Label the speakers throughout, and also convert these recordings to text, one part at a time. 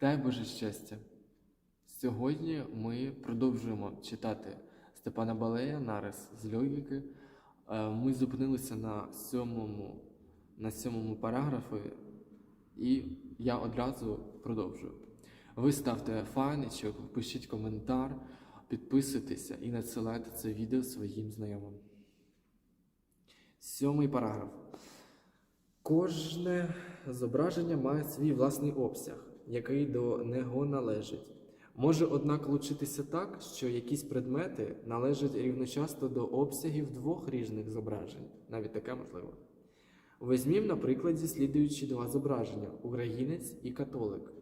Speaker 1: Дай Боже щастя! Сьогодні ми продовжуємо читати Степана Балея нарис з логіки. Е, Ми зупинилися на сьомому, на сьомому параграфі, і я одразу продовжую. Ви ставте файничок, пишіть коментар, підписуйтеся і надсилайте це відео своїм знайомим. Сьомий параграф. Кожне зображення має свій власний обсяг, який до нього належить. Може, однак, лучитися так, що якісь предмети належать рівночасно до обсягів двох різних зображень. Навіть таке можливо. Візьмімо на прикладі слідуючі два зображення українець і католик.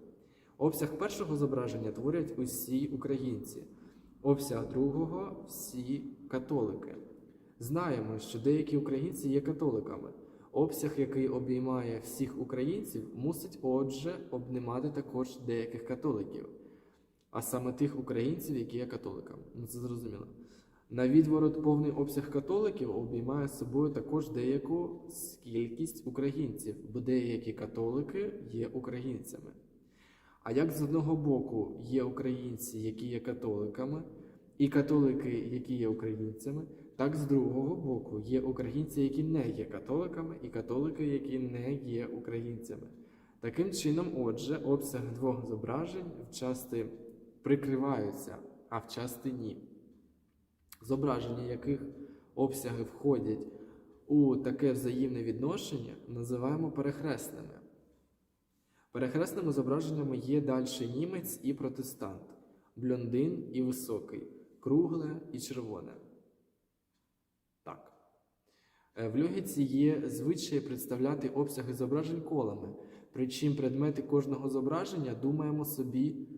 Speaker 1: Обсяг першого зображення творять усі українці, обсяг другого всі католики. Знаємо, що деякі українці є католиками. Обсяг, який обіймає всіх українців, мусить отже обнімати також деяких католиків, а саме тих українців, які є католиками. Ну це зрозуміло. На відворот повний обсяг католиків обіймає собою також деяку кількість українців, бо деякі католики є українцями. А як з одного боку є українці, які є католиками, і католики, які є українцями, так з другого боку є українці, які не є католиками, і католики, які не є українцями. Таким чином, отже, обсяг двох зображень вчасти прикриваються, а вчасти ні. Зображення, яких обсяги входять у таке взаємне відношення, називаємо перехресними. Перехресними зображеннями є далі німець і протестант, блондин і високий, кругле і червоне. Е, В логіці є звичай представляти обсяги зображень колами, причому предмети кожного зображення думаємо собі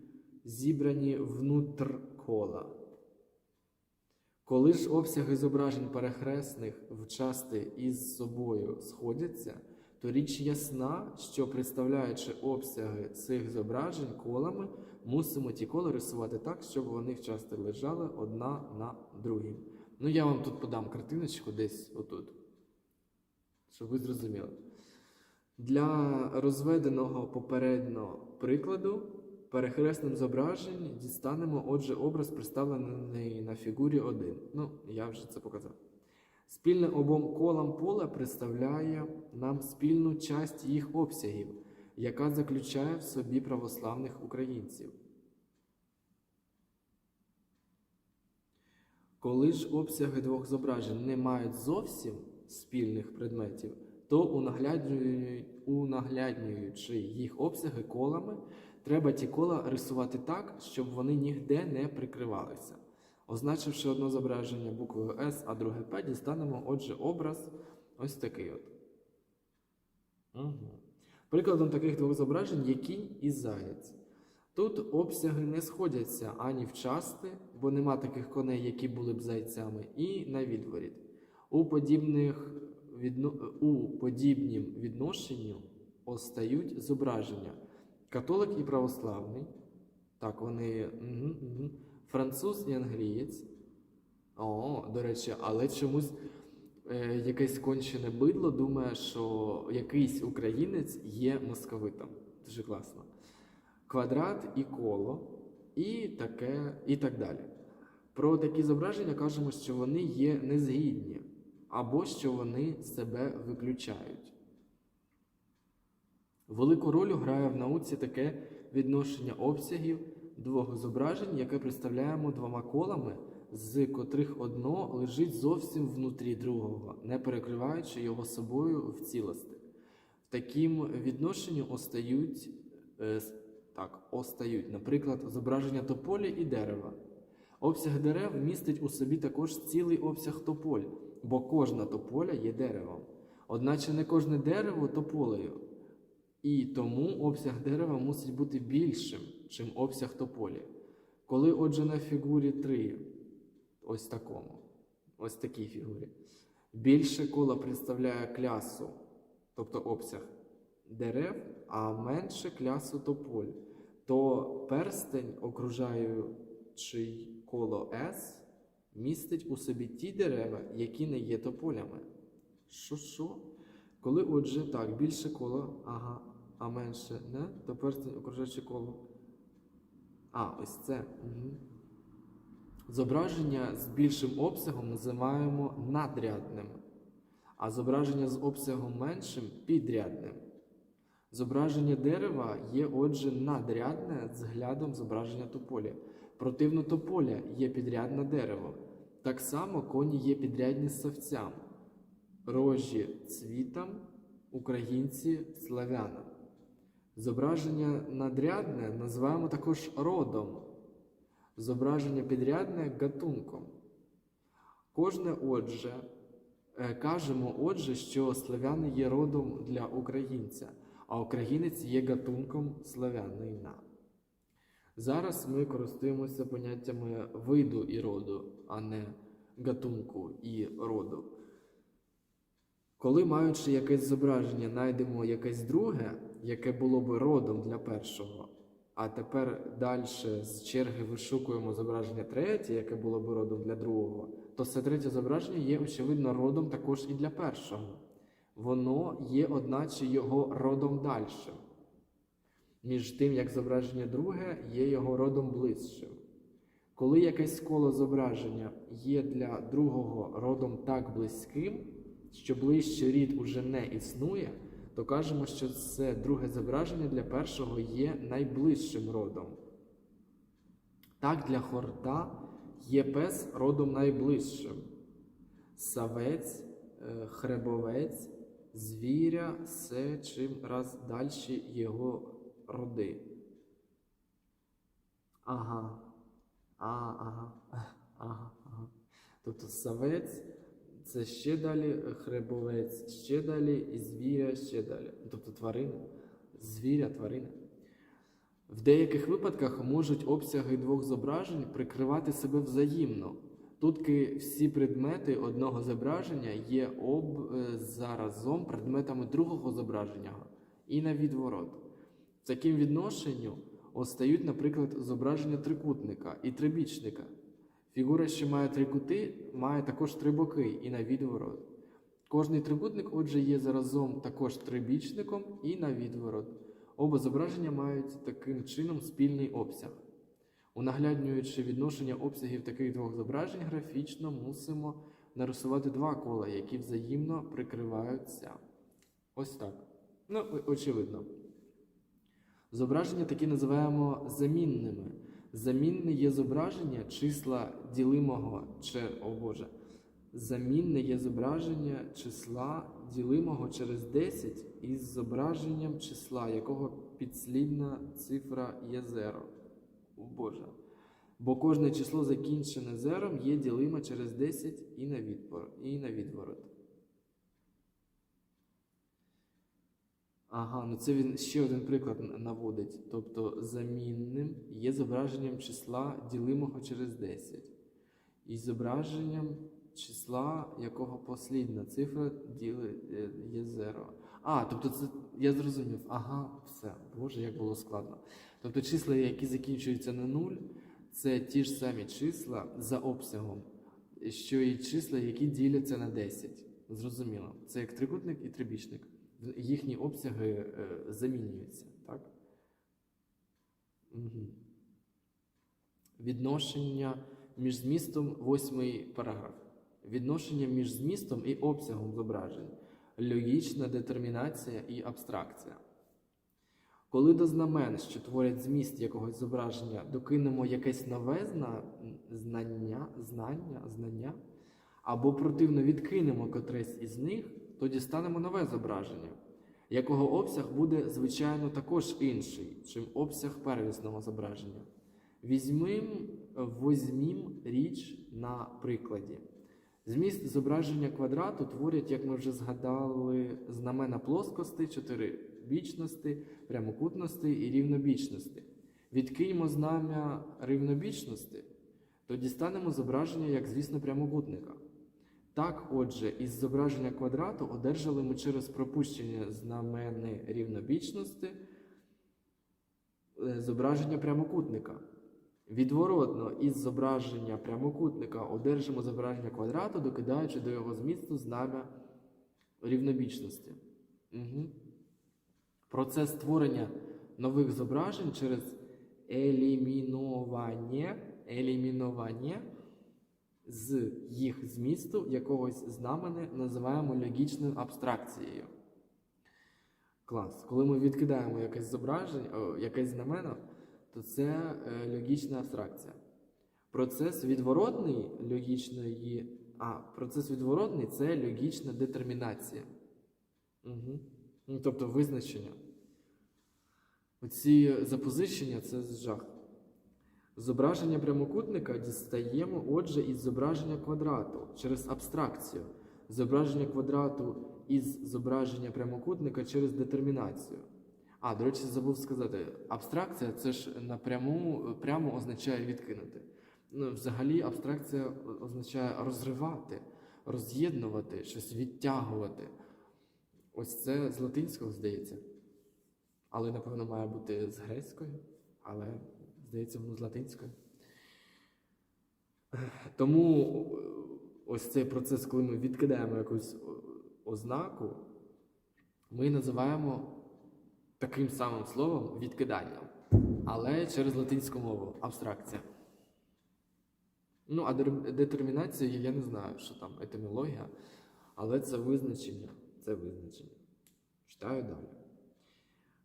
Speaker 1: зібрані внутр кола. Коли ж обсяги зображень перехресних вчасти із собою сходяться, то річ ясна, що представляючи обсяги цих зображень колами, мусимо ті кола рисувати так, щоб вони вчасти лежали одна на другій. Ну, я вам тут подам картиночку десь отут, щоб ви зрозуміли. Для розведеного попереднього прикладу перехресним зображень дістанемо, отже, образ представлений на фігурі 1. Ну, я вже це показав. Спільне обом колам пола представляє нам спільну часть їх обсягів, яка заключає в собі православних українців. Коли ж обсяги двох зображень не мають зовсім спільних предметів, то унагляднюючи їх обсяги колами, треба ті кола рисувати так, щоб вони ніде не прикривалися. Означивши одне зображення буквою С, а друге П, дістанемо, отже, образ ось такий от. Угу. Прикладом таких двох зображень є кінь і заєць. Тут обсяги не сходяться ані в части, бо нема таких коней, які були б зайцями, і на відворіт. У, подібних відно... у подібнім відношенню остають зображення католик і православний. Так, вони угу, угу. француз і англієць. О, до речі, але чомусь е, якесь кончене бидло думає, що якийсь українець є московитом. Дуже класно. Квадрат і коло, і таке, і так далі. Про такі зображення кажемо, що вони є незгідні, або що вони себе виключають. Велику роль грає в науці таке відношення обсягів двох зображень, яке представляємо двома колами, з котрих одно лежить зовсім внутрі другого, не перекриваючи його собою в цілості. В таким відношенні остають, е, так, остають, наприклад, зображення тополі і дерева. Обсяг дерев містить у собі також цілий обсяг тополь, бо кожна тополя є деревом. Одначе не кожне дерево тополею. І тому обсяг дерева мусить бути більшим, чим обсяг тополі. Коли, отже, на фігурі 3, ось такому, ось такій фігурі, більше коло представляє клясу, тобто обсяг дерев, а менше клясу тополь, то перстень, окружаючий коло С, містить у собі ті дерева, які не є тополями. Що що? Коли отже так, більше коло, ага, а менше не, то перстень окружаючи коло. А, ось це. Угу. Зображення з більшим обсягом називаємо надрядним, а зображення з обсягом меншим підрядним. Зображення дерева є, отже, надрядне з глядом зображення тополі. Противно тополя є підрядне дерево. Так само коні є підрядні савцям, рожі цвітам, українці славянам. Зображення надрядне називаємо також родом, зображення підрядне гатунком. Кожне отже, е, кажемо, отже, що славяни є родом для українця, а українець є гатунком славянина. Зараз ми користуємося поняттями виду і роду, а не гатунку і роду. Коли, маючи якесь зображення, знайдемо якесь друге, яке було би родом для першого, а тепер далі з черги вишукуємо зображення третє, яке було би родом для другого, то це третє зображення є, очевидно, родом також і для першого. Воно є, одначе, його родом дальшим. Між тим, як зображення друге є його родом ближчим. Коли якесь коло зображення є для другого родом так близьким, що ближчий рід уже не існує, то кажемо, що це друге зображення для першого є найближчим родом. Так, для хорта є пес родом найближчим. Савець, е, хребовець, звіря, все чим раз далі його роди. Ага. А, ага. Ага, ага. Тобто савець це ще далі хребовець, ще далі і звіря, ще далі. Тобто тварина, звіря, тварина. В деяких випадках можуть обсяги двох зображень прикривати себе взаємно. Тутки всі предмети одного зображення є об е, заразом предметами другого зображення і на відворот. Таким відношенню остають, наприклад, зображення трикутника і трибічника. Фігура, що має три кути, має також три боки і на відворот. Кожний трикутник, отже, є заразом також трибічником і на відворот. Оба зображення мають таким чином спільний обсяг. Унагляднюючи відношення обсягів таких двох зображень, графічно мусимо нарисувати два кола, які взаємно прикриваються. Ось так. Ну, очевидно. Зображення такі називаємо замінними. Замінне є зображення числа ділимого чи, о Боже, замінне є зображення числа ділимого через 10 із зображенням числа, якого підслідна цифра є 0. О Боже. Бо кожне число закінчене зером є ділиме через 10 і на, відпор, і на відворот. Ага, ну це він ще один приклад наводить. Тобто замінним є зображенням числа ділимого через 10. І зображенням числа, якого послідна цифра діли, е, є 0. А, тобто це я зрозумів. Ага, все. Боже, як було складно. Тобто числа, які закінчуються на 0, це ті ж самі числа за обсягом, що і числа, які діляться на 10. Зрозуміло. Це як трикутник і трибічник. Їхні обсяги е, замінюються, так? Угу. Відношення між змістом, восьмий параграф. Відношення між змістом і обсягом зображень. Логічна детермінація і абстракція. Коли до знамен, що творять зміст якогось зображення, докинемо якесь нове зна... знання, знання, знання, або противно відкинемо котресь із них, то дістанемо нове зображення, якого обсяг буде, звичайно, також інший, чим обсяг первісного зображення. Візьмім, возьмім річ на прикладі. Зміст зображення квадрату творять, як ми вже згадали, знамена плоскості, чотирибічності, прямокутності і рівнобічності. Відкиньмо знам'я рівнобічності, то дістанемо зображення, як звісно, прямокутника. Так, отже, із зображення квадрату одержали ми через пропущення знамени рівнобічності е, зображення прямокутника. Відворотно із зображення прямокутника одержимо зображення квадрату, докидаючи до його змісту знам'я рівнобічності. Угу. Процес створення нових зображень через елімінування, елімінування з їх змісту якогось знамени називаємо логічною абстракцією. Клас. Коли ми відкидаємо якесь зображення, о, якесь знамено, то це е, логічна абстракція. Процес відворотний логічної, а процес відворотний це логічна детермінація. Угу. Тобто визначення. Оці запозичення це жах. Зображення прямокутника дістаємо, отже, із зображення квадрату через абстракцію. Зображення квадрату із зображення прямокутника через детермінацію. А, до речі, забув сказати, абстракція це ж напряму прямо означає відкинути. Ну, взагалі, абстракція означає розривати, роз'єднувати, щось відтягувати. Ось це з латинського здається. Але, напевно, має бути з грецькою, але здається, воно з латинською. Тому е, ось цей процес, коли ми відкидаємо якусь ознаку, ми називаємо таким самим словом відкиданням, але через латинську мову абстракція. Ну, а детермінація, я не знаю, що там етимологія, але це визначення. Це визначення. Читаю далі.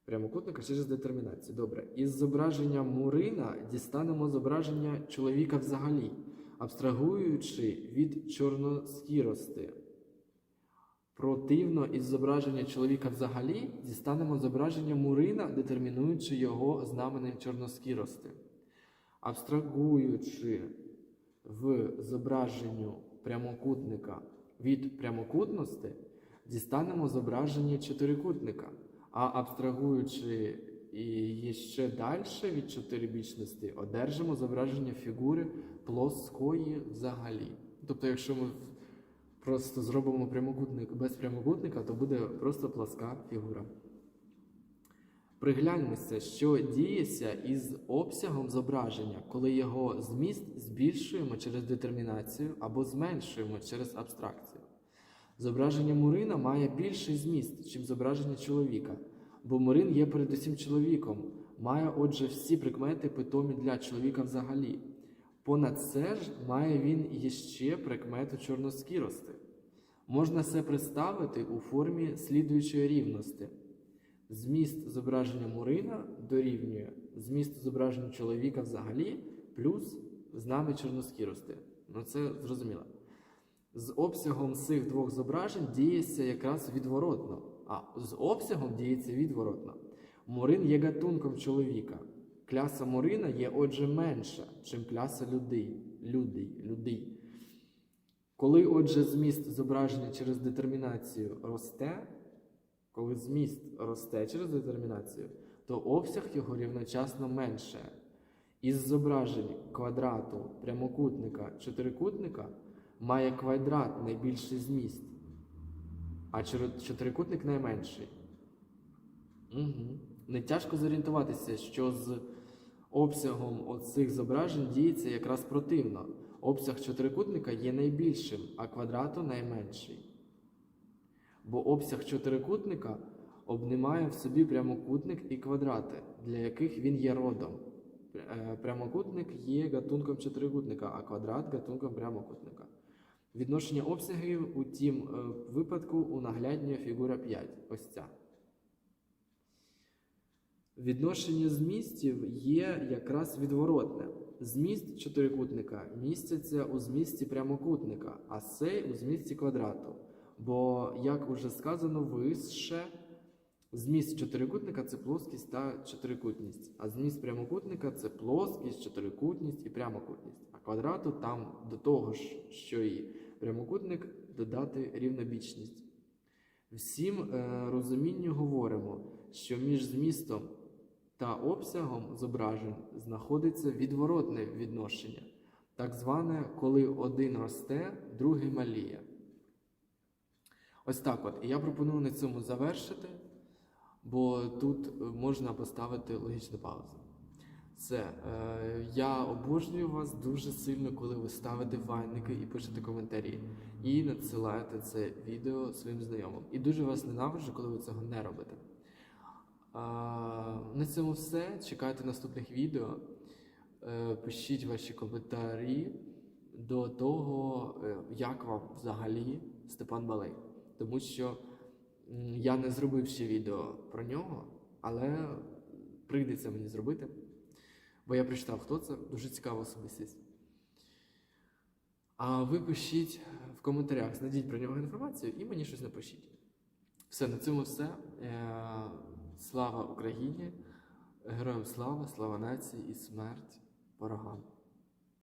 Speaker 1: Прямокутника через детермінацію. Добре. Із зображення Мурина дістанемо зображення чоловіка взагалі, абстрагуючи від чорноскірости. Противно із зображення чоловіка взагалі дістанемо зображення Мурина, детермінуючи його знаменем чорноскірости. Абстрагуючи в зображенню прямокутника від прямокутності, дістанемо зображення чотирикутника, а абстрагуючи і ще далі від чотирибічності, одержимо зображення фігури плоскої взагалі. Тобто, якщо ми просто зробимо прямокутник без прямокутника, то буде просто плоска фігура. Пригляньмося, що діється із обсягом зображення, коли його зміст збільшуємо через детермінацію або зменшуємо через абстракцію. Зображення Мурина має більший зміст, ніж зображення чоловіка, бо Мурин є передусім чоловіком, має отже всі прикмети питомі для чоловіка взагалі. Понад це ж має він іще прикмету чорноскірости. Можна це представити у формі слідуючої рівності. Зміст зображення Мурина дорівнює змісту зображення чоловіка взагалі плюс знам'я чорноскірости. Ну це зрозуміло. З обсягом цих двох зображень діється якраз відворотно. А з обсягом діється відворотно. Мурин є гатунком чоловіка. Кляса Мурина є, отже, менша, чим кляса людей. людей, людей. Коли, отже, зміст зображення через детермінацію росте, коли зміст росте через детермінацію, то обсяг його рівночасно менше. Із зображень квадрату, прямокутника, чотирикутника має квадрат найбільший зміст, а чотири- чотирикутник найменший. Угу. Не тяжко зорієнтуватися, що з обсягом оцих зображень діється якраз противно. Обсяг чотирикутника є найбільшим, а квадрату найменший. Бо обсяг чотирикутника обнімає в собі прямокутник і квадрати, для яких він є родом. Е, Прямокутник є гатунком чотирикутника, а квадрат гатунком прямокутника. Відношення обсягів у тім е, випадку унагляднює фігура 5. Ось ця. Відношення змістів є якраз відворотне. Зміст чотирикутника міститься у змісті прямокутника, а цей у змісті квадрату. Бо, як уже сказано вище, зміст чотирикутника це плоскість та чотирикутність, а зміст прямокутника це плоскість, чотирикутність і прямокутність. А квадрату там до того ж, що і прямокутник, додати рівнобічність. Всім е, розумінню говоримо, що між змістом та обсягом зображень знаходиться відворотне відношення, так зване, коли один росте, другий маліє. Ось так от. І я пропоную на цьому завершити, бо тут е, можна поставити логічну паузу. Все. Е, я обожнюю вас дуже сильно, коли ви ставите вайники і пишете коментарі, і надсилаєте це відео своїм знайомим. І дуже вас ненавиджу, коли ви цього не робите. А, на цьому все. Чекайте наступних відео. Е, Пишіть ваші коментарі до того, е, як вам взагалі Степан Балей. Тому що я не зробив ще відео про нього, але прийдеться мені зробити. Бо я прочитав, хто це, дуже цікава особистість. А ви пишіть в коментарях, знайдіть про нього інформацію і мені щось напишіть. Все, на цьому все. Е, Слава Україні! Героям слава, слава нації і смерть ворогам.